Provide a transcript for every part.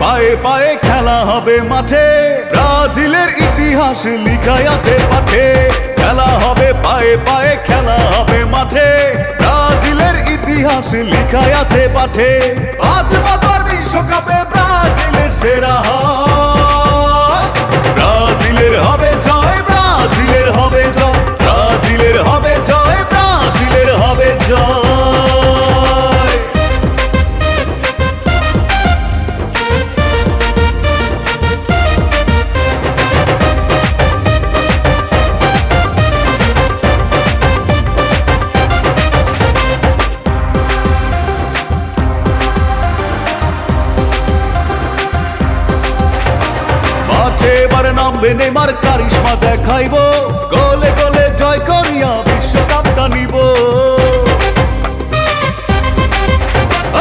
পায়ে পায়ে খেলা হবে মাঠে। ব্রাজিলের ইতিহাস লিখাই আছে পাঠে। খেলা হবে, পায়ে পায়ে খেলা হবে মাঠে। ব্রাজিলের ইতিহাস লিখাই আছে পাঠে। আজ বিশ্বকাপে নামবে নেমার কারিশমা দেখাইব। গোলে গোলে জয় করিয়া বিশ্বকাপটা নিব।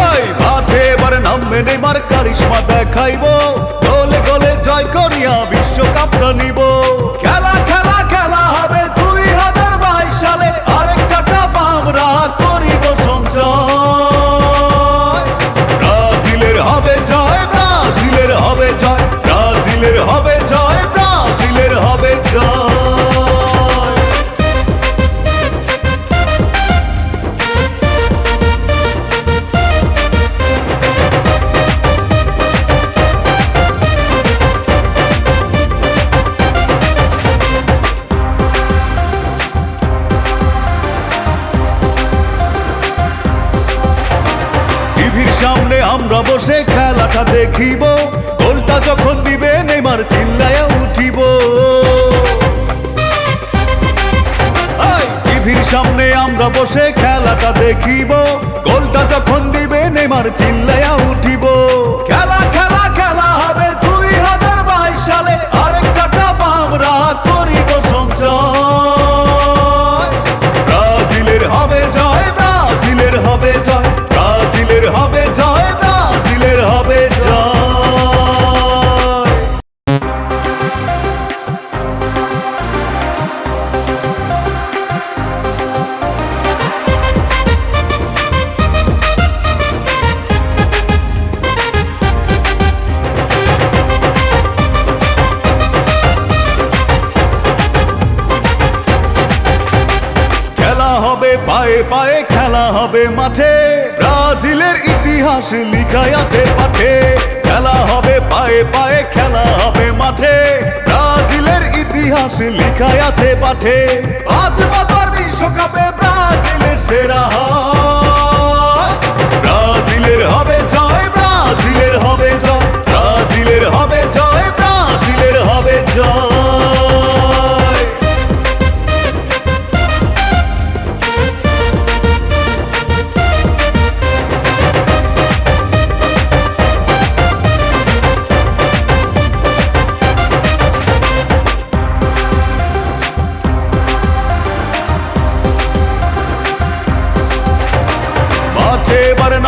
এই নামবে নেমার কারিশমা দেখাইব। গোলে গোলে জয় করিয়া বিশ্বকাপটা নিব। আমরা বসে খেলাটা দেখিব। গোলটা যখন দিবে নেমার চিল্লায় উঠিব। টিভির সামনে আমরা বসে খেলাটা দেখিব। গোলটা যখন দিবে নেমার চিল্লায় উঠিব। পায়ে পায়ে খেলা হবে মাঠে। ব্রাজিলের ইতিহাস লিখাই আছে পাঠে। খেলা হবে পায়ে পায়ে, খেলা হবে মাঠে। ব্রাজিলের ইতিহাস লিখাই আছে পাঠে। আজ বিশ্বকাপে ব্রাজিলের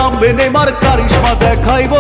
নামবে নেমার কারিশমা দেখাইব।